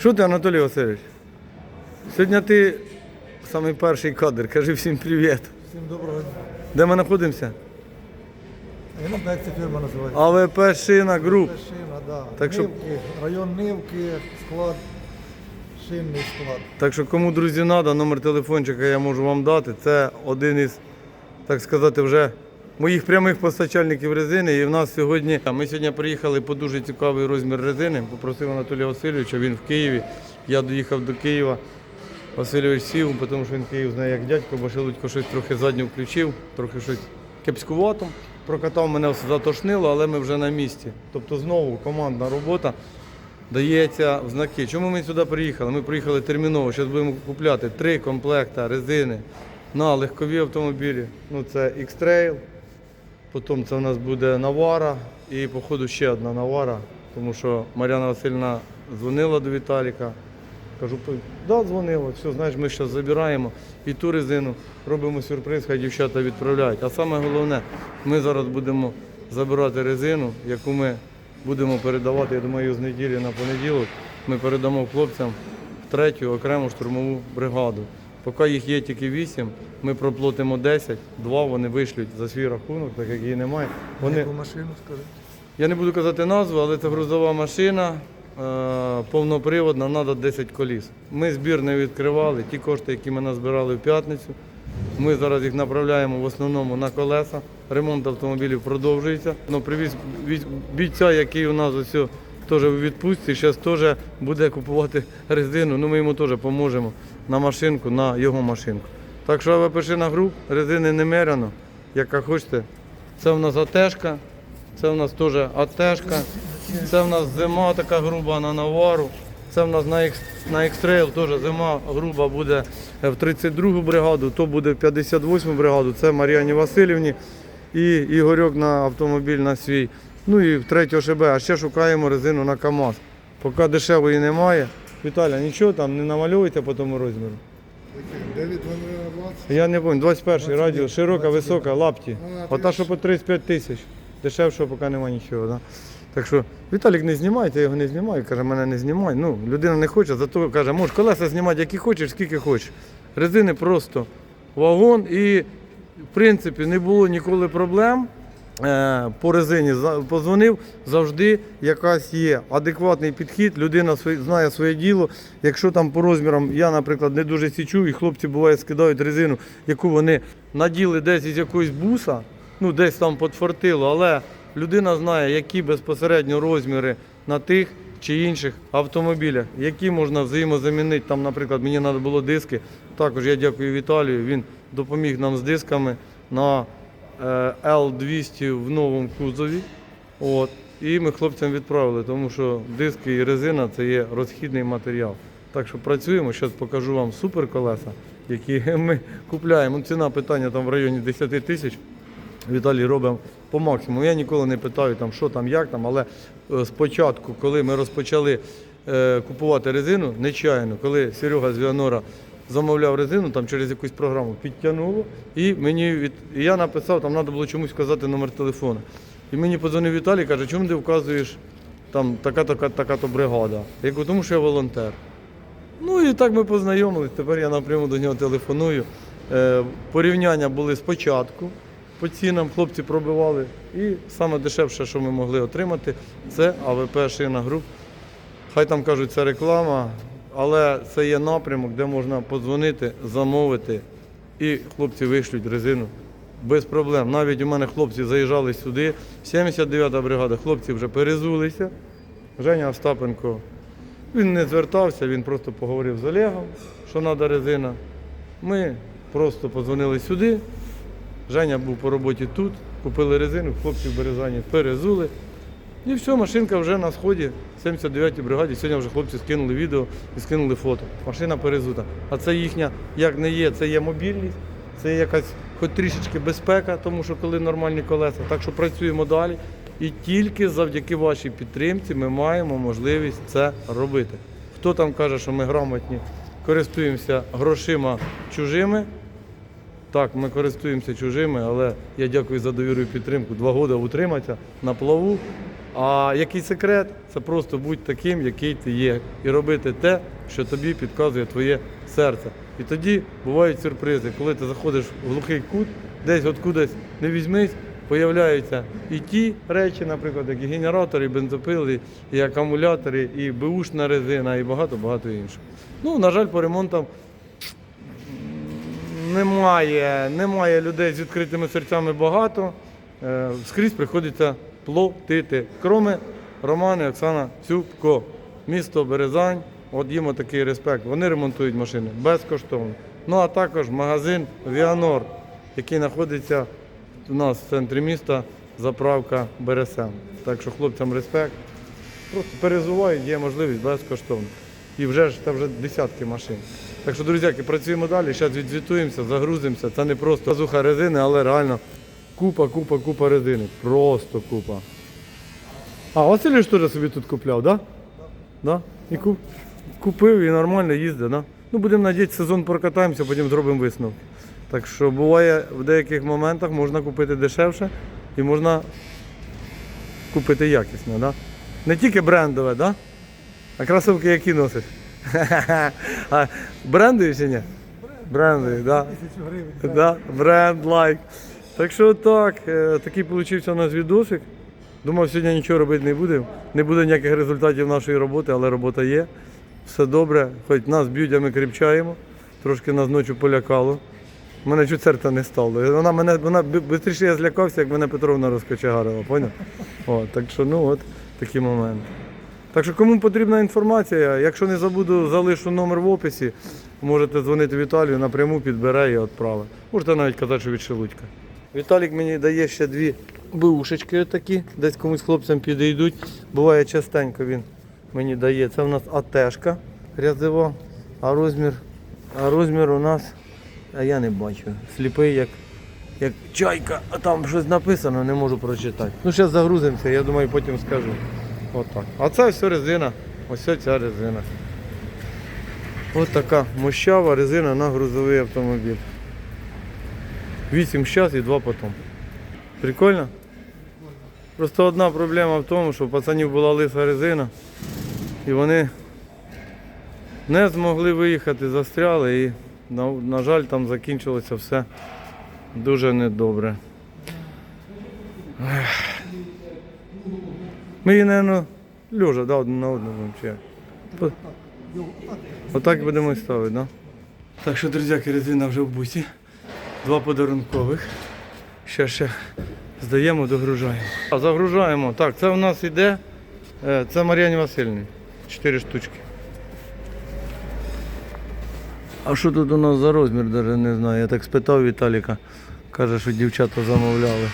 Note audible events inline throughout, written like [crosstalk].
Що ти, Анатолій Васильович? Сьогодні ти самий перший кадр. Кажи всім привіт. Всім доброго дня. Де ми знаходимося? Я не знаю, як ця фірма називається. АВП Шина Груп. Шина, да. Так що- Нивки, район Нивки, склад, шинний склад. Так що кому, друзі, треба, номер телефончика я можу вам дати. Це один із, так сказати, вже моїх прямих постачальників резини. І в нас сьогодні. Ми сьогодні приїхали по дуже цікавий розмір резини. Попросив Анатолія Васильовича, він в Києві. Я доїхав до Києва. Васильович сів, тому що він Київ знає як дядько, бо Шелудько щось трохи задню включив, трохи щось кепськувато. Прокатав мене все затошнило, але ми вже на місці. Тобто знову командна робота дається в знаки. Чому ми сюди приїхали? Ми приїхали терміново. Зараз будемо купляти три комплекти резини на легкові автомобілі. Ну це X-Trail, потім це у нас буде Навара і, походу, ще одна Навара, тому що Мар'яна Васильівна дзвонила до Віталіка. Кажу, «Пой- да, дзвонила, все, знаєш, ми зараз забираємо і ту резину, робимо сюрприз, хай дівчата відправляють. А саме головне, ми зараз будемо забирати резину, яку ми будемо передавати, я думаю, з неділі на понеділок. Ми передамо хлопцям в третю окрему штурмову бригаду. Поки їх є тільки вісім, ми проплатимо 10, два вони вишлють за свій рахунок, так як її немає. Вони, Яку машину скажи? я не буду казати назву, але це грузова машина, е, повноприводна, треба 10 коліс. Ми збір не відкривали, ті кошти, які ми назбирали в п'ятницю. Ми зараз їх направляємо в основному на колеса. Ремонт автомобілів продовжується. Ну, привіз бійця, який у нас ось теж у відпустці, зараз теж буде купувати резину. Ну, ми йому теж поможемо на машинку, на його машинку. Так що АВПшина груп, резини немеряно, яка хочете. Це в нас АТшка, це в нас теж АТшка, це в нас зима така груба на навару. Це в нас на на X-Trail теж зима груба буде в 32-гу бригаду, то буде в 58-му бригаду, це Мар'яні Васильівні і Ігорьок на автомобіль на свій. Ну і в 3 ШБ, а ще шукаємо резину на КАМАЗ. Поки дешевої немає. Віталя, нічого там не намальовуйте по тому розміру. 9 20. Я не пам'ятаю, 21 радіо, широка, висока, лапті. А, Ота, що по 35 тисяч. Дешевшого поки немає нічого. Да? Так що Віталік не знімайте, я його не знімаю, каже, мене не знімай. Ну, людина не хоче, зато каже, можеш колеса знімати, які хочеш, скільки хочеш. Резини просто вагон і, в принципі, не було ніколи проблем. Е, По резині позвонив, завжди якась є адекватний підхід, людина знає своє діло. Якщо там по розмірам, я, наприклад, не дуже січу, і хлопці буває скидають резину, яку вони наділи десь із якогось буса, ну десь там подфартило, але людина знає, які безпосередньо розміри на тих чи інших автомобілях, які можна взаємозамінити. Там, наприклад, мені треба було диски. Також я дякую Віталію. Він допоміг нам з дисками на L200 в новому кузові. От. І ми хлопцям відправили, тому що диски і резина це є розхідний матеріал. Так що працюємо. Зараз покажу вам супер колеса, які [laughs] ми купляємо. Ціна питання там в районі 10 тисяч. Віталій робимо по максимуму. Я ніколи не питаю, там, що там, як там, але е, спочатку, коли ми розпочали е, купувати резину, нечайно, коли Серега з Віанора замовляв резину, там через якусь програму підтягнуло, і мені від... і я написав, там треба було чомусь сказати номер телефону. І мені подзвонив Віталій, каже, чому ти вказуєш там така-то бригада? Я кажу, тому що я волонтер. Ну і так ми познайомились. Тепер я напряму до нього телефоную. Е, порівняння були спочатку. По цінам хлопці пробивали. І саме дешевше, що ми могли отримати, це АВП Шина Груп. Хай там кажуть, це реклама, але це є напрямок, де можна подзвонити, замовити, і хлопці вишлють резину без проблем. Навіть у мене хлопці заїжджали сюди, 79-та бригада, хлопці вже перезулися. Женя Остапенко він не звертався, він просто поговорив з Олегом, що треба резина. Ми просто подзвонили сюди. Женя був по роботі тут, купили резину, хлопці в Березані перезули. І все, машинка вже на сході, 79-й бригаді. Сьогодні вже хлопці скинули відео і скинули фото. Машина перезута. А це їхня, як не є, це є мобільність, це є якась хоч трішечки безпека, тому що коли нормальні колеса. Так що працюємо далі. І тільки завдяки вашій підтримці ми маємо можливість це робити. Хто там каже, що ми грамотні, користуємося грошима чужими. Так, ми користуємося чужими, але я дякую за довіру і підтримку. Два роки утриматися на плаву. А який секрет? Це просто будь таким, який ти є, і робити те, що тобі підказує твоє серце. І тоді бувають сюрпризи, коли ти заходиш в глухий кут, десь откудись не візьмись, появляються і ті речі, наприклад, як і генератори, і бензопили, і акумулятори, і беушна резина, і багато-багато іншого. Ну, на жаль, по ремонтам немає, немає людей з відкритими серцями багато. Е, Скрізь приходиться платити. Кроме Романи Оксана Цюбко, місто Березань. От їм такий респект. Вони ремонтують машини безкоштовно. Ну а також магазин Віанор, який знаходиться у нас в центрі міста, заправка Бересем. Так що хлопцям респект. Просто перезувають, є можливість безкоштовно. І вже ж це вже десятки машин. Так що, друзяки, працюємо далі. Зараз відзвітуємося, загрузимося. Це не просто зуха резини, але реально купа, купа, купа резини. Просто купа. А, Василь ж теж собі тут купляв, так? Да? Да? І куп... купив і нормально їздить, да? Ну, будемо надіятися, сезон прокатаємося, потім зробимо висновки. Так що буває в деяких моментах можна купити дешевше і можна купити якісне, да? Не тільки брендове, да? А кросівки які носиш? [laughs] А брендові чи ні? Брендові, да. Да, бренд лайк. Так що так, е, такий получився у нас відосик. Думав, сьогодні нічого робити не будемо. Не буде ніяких результатів нашої роботи, але робота є. Все добре, хоч нас б'ють, а ми кріпчаємо. Трошки нас ночі полякало. Мене чуть серця не стало. Вона мене вона швидше я злякався, як мене Петровна розкочегарила, поняв? О, так що ну от такі моменти. Так що кому потрібна інформація, якщо не забуду, залишу номер в описі. Можете дзвонити Віталію напряму, підбере і відправить. Можете навіть казати, що від Шелудька. Віталік мені дає ще дві бушечки отакі, десь комусь хлопцям підійдуть. Буває частенько він мені дає. Це в нас АТшка рязива, а розмір, а розмір у нас, а я не бачу. Сліпий як, як чайка, а там щось написано, не можу прочитати. Ну, зараз загрузимося, я думаю, потім скажу. Отак. А це все резина. Ось ця резина. Ось така мощава резина на грузовий автомобіль. 8 зараз і 2 потім. Прикольно? Просто одна проблема в тому, що у пацанів була лиса резина, і вони не змогли виїхати, застряли і, на, на жаль, там закінчилося все дуже недобре. Ми її, мабуть, льожа да, один на одному. Чи Отак будемо і ставити, да? Так що, друзяки, резина вже в бусі. Два подарункових. Ще ще здаємо, догружаємо. А загружаємо. Так, це у нас іде. е, Це Мар'яні Васильівні. Чотири штучки. А що тут у нас за розмір, навіть не знаю. Я так спитав Віталіка. Каже, що дівчата замовляли.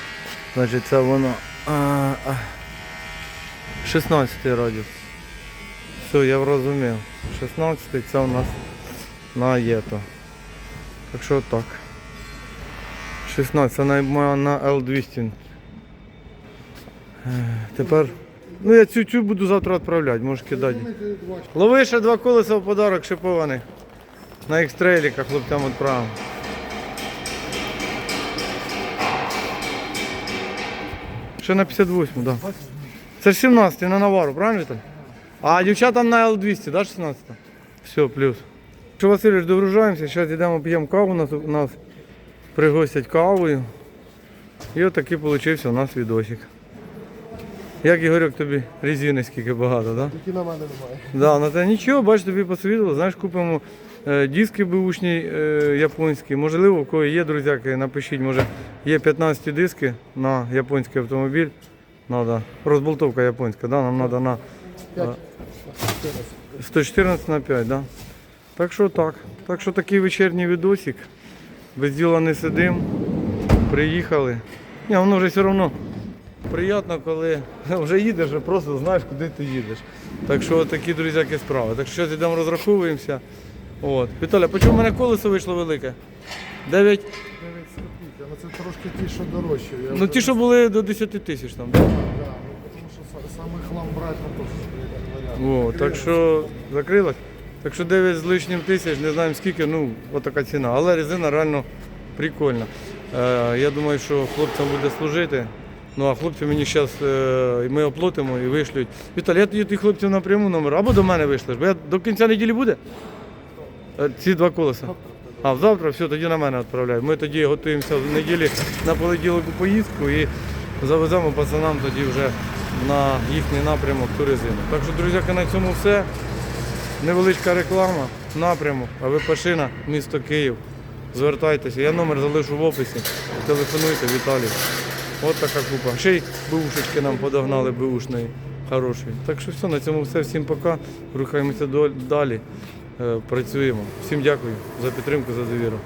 Значить, це воно. А, а, 16 радіус. Все, я врозумів. 16 це у нас на єто. Так що так. 16 це на, на L200. Е, Тепер. Ну я цю цю буду завтра відправляти, можеш кидати. Лови ще два колеса в подарок шипованих. На екстреліка хлопцям відправимо. Ще на 58, так. Да. Це ж 17 на навару, правильно Віталь? А дівчатам на L200, да, 16? Все, плюс. Що, Васильович, догружаємося, зараз йдемо п'ємо каву, нас, нас пригостять кавою. І отакий получився у нас відосик. Як Ігорьок тобі резини скільки багато, так? Да? Тільки на мене немає. Да, на те нічого, бач, тобі посвітило. Знаєш, купимо е, диски бушні е, японські. Можливо, в кого є друзяки, напишіть, може є 15 диски на японський автомобіль. Надо. Розболтовка японська, да? нам треба на е, 114 на 5, да? Так що так. Так що такий вечірній відосик. Без діла не сидим. Приїхали. Ні, воно вже все одно приємно, коли [laughs] вже їдеш, а просто знаєш, куди ти їдеш. Так що такі друзяки справи. Так що зараз йдемо розраховуємося. От. Віталя, по чому в мене колесо вийшло велике? 9. 9 копійок, але це трошки ті, що дорожчі. Я Ну ті, що були до 10 тисяч там. Да? Да, ну, тому що саме хлам брати, ну то ж варіант. О, так що закрилась. Так що 9 з лишнім тисяч, не знаємо скільки, ну, отака ціна. Але резина реально прикольна. Е, я думаю, що хлопцям буде служити. Ну а хлопці мені зараз ми оплатимо і вишлють. Віталій, я тоді тих хлопців напряму номер, або до мене вийшлеш, бо я до кінця неділі буде? Е, Ці два колеса. А завтра все, тоді на мене відправляють. Ми тоді готуємося в неділі на понеділок у поїздку і завеземо пацанам тоді вже на їхній напрямок ту резину. Так що, друзяки, на цьому все. Невеличка реклама, напрямок, а ви Пашина, місто Київ. Звертайтеся, я номер залишу в описі. Телефонуйте, Віталій. От така купа. Ще й бушечки нам подогнали бушної хорошої. Так що все, на цьому все. Всім пока. Рухаємося далі. Е, Працюємо. Всім дякую за підтримку, за довіру.